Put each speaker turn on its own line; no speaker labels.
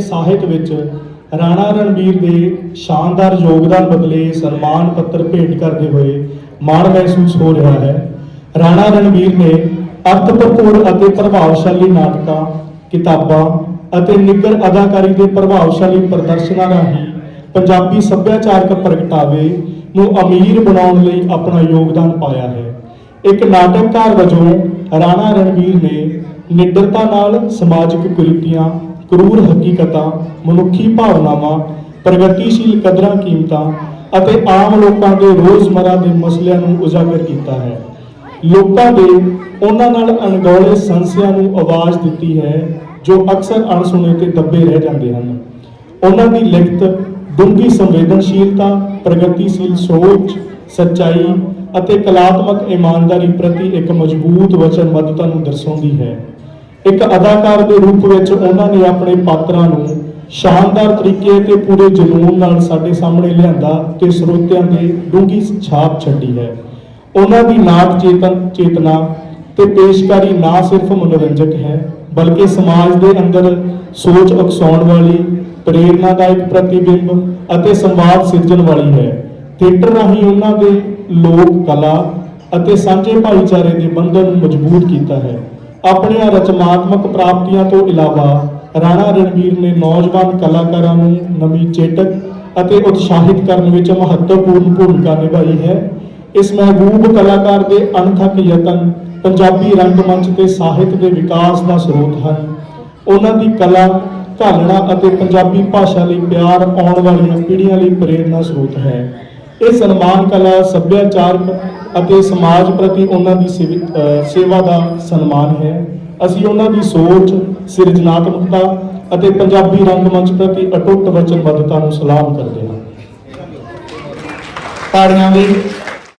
ਸਾਹਿਤ ਵਿੱਚ ਰਾਣਾ ਰਣਵੀਰ ਦੇ ਸ਼ਾਨਦਾਰ ਯੋਗਦਾਨ ਬਦਲੇ ਸਨਮਾਨ ਪੱਤਰ ਭੇਟ ਕਰਦੇ ਹੋਏ ਮਾਣ ਮਹਿਸੂਸ ਹੋ ਰਿਹਾ ਹੈ। ਰਾਣਾ ਰਣਵੀਰ ਨੇ ਅਰਥ ਅਤੇ ਪ੍ਰਭਾਵਸ਼ਾਲੀ ਨਾਟਕਾਂ, ਕਿਤਾਬਾਂ ਅਤੇ ਨਿੱਘਰ ਅਦਾਕਾਰੀ ਦੇ ਪ੍ਰਭਾਵਸ਼ਾਲੀ ਪ੍ਰਦਰਸ਼ਨਾਂ ਰਾਹੀਂ ਪੰਜਾਬੀ ਸੱਭਿਆਚਾਰਕ ਪ੍ਰਗਟਾਵੇ ਨੂੰ ਅਮੀਰ ਬਣਾਉਣ ਲਈ ਆਪਣਾ ਯੋਗਦਾਨ ਪਾਇਆ ਹੈ। ਇੱਕ ਨਾਟਕਕਾਰ ਵਜੋਂ ਰਾਣਾ ਰਣਵੀਰ ਨੇ ਨਿਡਰਤਾ ਨਾਲ ਸਮਾਜਿਕ ਕੁਰੀਤੀਆਂ ਕਰੂਰ ਹਕੀਕਤਾਂ, ਮਨੁੱਖੀ ਭਾਵਨਾਵਾਂ, ਪ੍ਰਗਤੀਸ਼ੀਲ ਕਦਰਾਂ, ਕੀਮਤਾਂ ਅਤੇ ਆਮ ਲੋਕਾਂ ਦੇ ਰੋਜ਼ਮਰਾ ਦੇ ਮਸਲਿਆਂ ਨੂੰ ਉਜਾਗਰ ਕੀਤਾ ਹੈ। ਲੋਕਾਂ ਦੇ ਉਹਨਾਂ ਨਾਲ ਅਣਗੌਲੇ ਸੰਸਿਆਂ ਨੂੰ ਆਵਾਜ਼ ਦਿੱਤੀ ਹੈ, ਜੋ ਅਕਸਰ ਅਣਸੁਣੇ ਤੇ ਦੱਬੇ ਰਹਿ ਜਾਂਦੇ ਹਨ। ਉਹਨਾਂ ਦੀ ਲਿਖਤ, ਡੂੰਘੀ ਸੰਵੇਦਨਸ਼ੀਲਤਾ, ਪ੍ਰਗਤੀਸ਼ੀਲ ਸੋਚ, ਸੱਚਾਈ ਅਤੇ ਕਲਾਤਮਕ ਇਮਾਨਦਾਰੀ ਪ੍ਰਤੀ ਇੱਕ ਮਜ਼ਬੂਤ ਵਚਨਬੱਧਤਾ ਨੂੰ ਦਰਸਾਉਂਦੀ ਹੈ। ਇੱਕ ਅਦਾਕਾਰ ਦੇ ਰੂਪ ਵਿੱਚ ਉਹਨਾਂ ਨੇ ਆਪਣੇ ਪਾਤਰਾਂ ਨੂੰ ਸ਼ਾਨਦਾਰ ਤਰੀਕੇ ਤੇ ਪੂਰੇ ਜਨੂਨ ਨਾਲ ਸਾਡੇ ਸਾਹਮਣੇ ਲਿਆਂਦਾ ਤੇ ਸਰੋਤਿਆਂ ਦੇ ਡੂੰਘੀ ਛਾਪ ਛੱਡੀ ਹੈ। ਉਹਨਾਂ ਦੀ ਨਾਟ ਚੇਤਨ ਚੇਤਨਾ ਤੇ ਪੇਸ਼ਕਾਰੀ ਨਾ ਸਿਰਫ ਮਨੋਰੰਜਕ ਹੈ, ਬਲਕਿ ਸਮਾਜ ਦੇ ਅੰਦਰ ਸੋਚ ਉਕਸਾਉਣ ਵਾਲੀ ਪ੍ਰੇਰਨਾਦਾਇਕ ਪ੍ਰਤੀਬਿੰਬ ਅਤੇ ਸੰਵਾਦ ਸਿਰਜਣ ਵਾਲੀ ਹੈ। ਥੀਏਟਰ ਰਾਹੀਂ ਉਹਨਾਂ ਦੇ ਲੋਕ ਕਲਾ ਅਤੇ ਸਾਂਝੇ ਭਾਈਚਾਰੇ ਦੇ ਬੰਧਨ ਨੂੰ ਮਜ਼ਬੂਤ ਕੀਤਾ ਹੈ। ਆਪਣੀਆਂ ਰਚਨਾਤਮਕ ਪ੍ਰਾਪਤੀਆਂ ਤੋਂ ਇਲਾਵਾ ਰਾਣਾ ਰਣਵੀਰ ਨੇ ਨੌਜਵਾਨ ਕਲਾਕਾਰਾਂ ਨੂੰ ਨਵੀਂ ਚੇਤਕ ਅਤੇ ਉਤਸ਼ਾਹਿਤ ਕਰਨ ਵਿੱਚ ਮਹੱਤਵਪੂਰਨ ਭੂਮਿਕਾ ਨਿਭਾਈ ਹੈ। ਇਸ ਮਹਿਬੂਬ ਕਲਾਕਾਰ ਦੇ ਅਣਥੱਕ ਯਤਨ ਪੰਜਾਬੀ ਰੰਗਮੰਚ ਤੇ ਸਾਹਿਤ ਦੇ ਵਿਕਾਸ ਦਾ ਸਰੋਤ ਹਨ। ਉਹਨਾਂ ਦੀ ਕਲਾ, ਘਾਲਣਾ ਅਤੇ ਪੰਜਾਬੀ ਭਾਸ਼ਾ ਲਈ ਪਿਆਰ ਆਉਣ ਵਾਲੀਆਂ ਪੀੜ੍ਹੀਆਂ ਲਈ ਪ੍ਰੇਰਨਾ ਸਰੋਤ ਹੈ। ਇਹ ਸਨਮਾਨ ਕਲਾ ਸੱਭਿਆਚਾਰਕ ਅਤੇ ਸਮਾਜ ਪ੍ਰਤੀ ਉਹਨਾਂ ਦੀ ਸੇਵ- ਸੇਵਾ ਦਾ ਸਨਮਾਨ ਹੈ। ਅਸੀਂ ਉਹਨਾਂ ਦੀ ਸੋਚ, ਸਿਰਜਣਾਤਮਕਤਾ ਅਤੇ ਪੰਜਾਬੀ ਰੰਗਮੰਚ ਪ੍ਰਤੀ ਅਟੁੱਟ ਵਚਨਬੱਧਤਾ ਨੂੰ ਸਲਾਮ ਕਰਦੇ ਹਾਂ।
ਤਾੜੀਆਂ ਲਈ